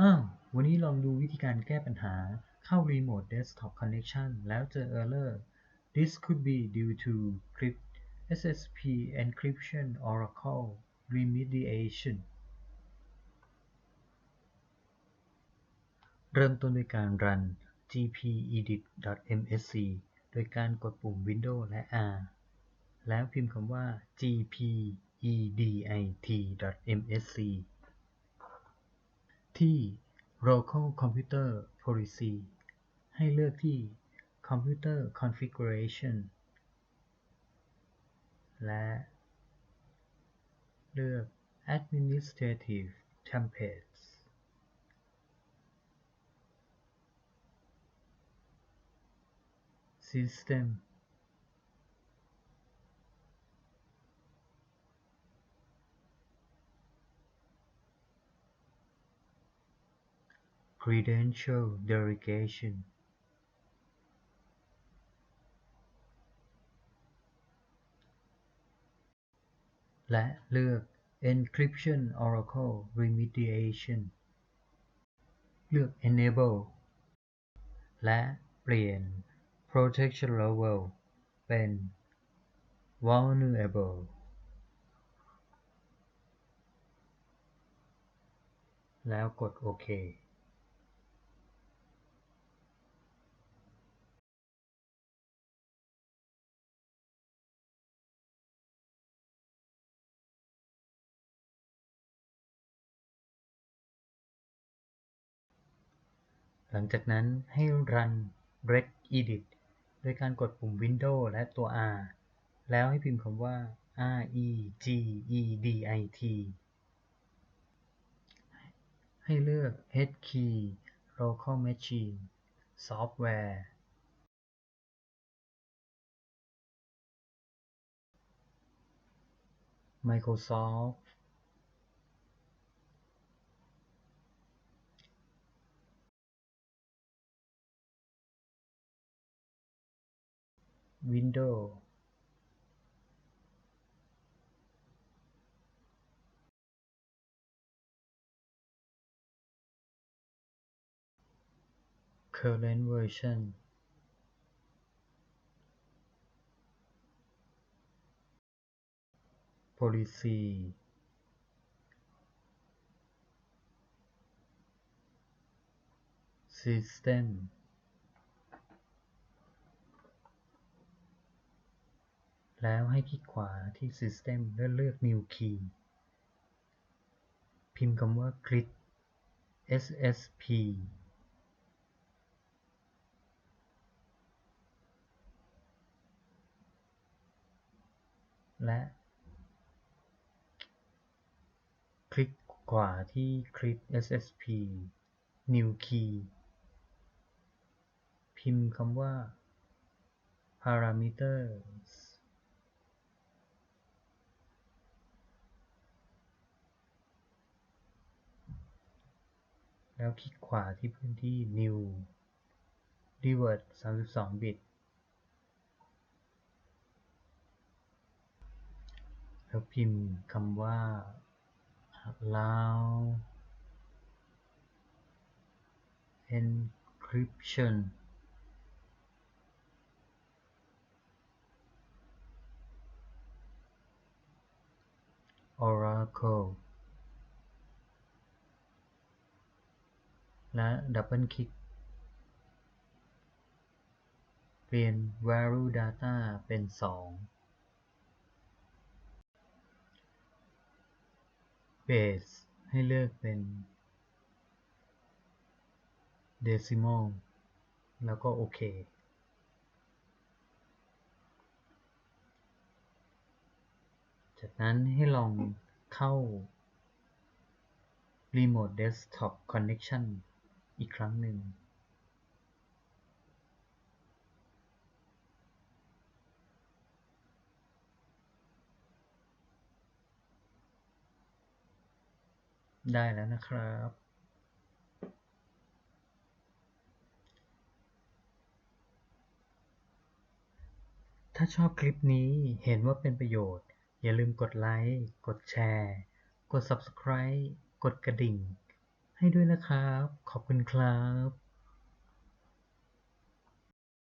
อ้าว วันนี้ลองดูวิธีการแก้ปัญหาเข้า Remote Desktop Connection แล้วเจอ Error This could be due to Crypt SSP Encryption Oracle Remediation เริ่มต้นด้วยการรัน gpedit.msc โดยการกดปุ่ม Windows และ R แล้วพิมพ์คำว่า gpedit.msc ที่ local computer policy ให้เลือกที่ computer configuration และเลือก administrative templates system credential delegation และเลือก encryption oracle remediation เลือก enable และเปลี่ยน protection level เป็น vulnerable แล้วกดโอเค หลังจากนั้นให้รัน regedit โดยการกดปุ่ม Windows และตัว R แล้วให้พิมพ์คำว่า regedit ให้เลือก hkey local machine software Microsoft Windows current version. Policy. System แล้วให้คลิกขวาที่ System และเลือก New Key พิมพ์คำว่า Click SSP และ คลิกขวาที่ Click SSP New Key พิมพ์คำว่า Parameters แล้วคลิกขวาที่พื้นที่ New Revert 32บิตแล้วพิมพ์คำว่า allow encryption oracle และดับเบิลคลิก เปลี่ยน value data เป็น 2 base ให้เลือกเป็น decimal แล้วก็โอเค จากนั้นให้ลองเข้า Remote Desktop Connection อีกครั้งหนึ่งได้แล้วนะครับ ถ้าชอบคลิปนี้เห็นว่าเป็นประโยชน์ อย่าลืมกดไลค์ กดแชร์ กด Subscribe กดกระดิ่ง ให้ด้วยนะครับ ขอบคุณครับ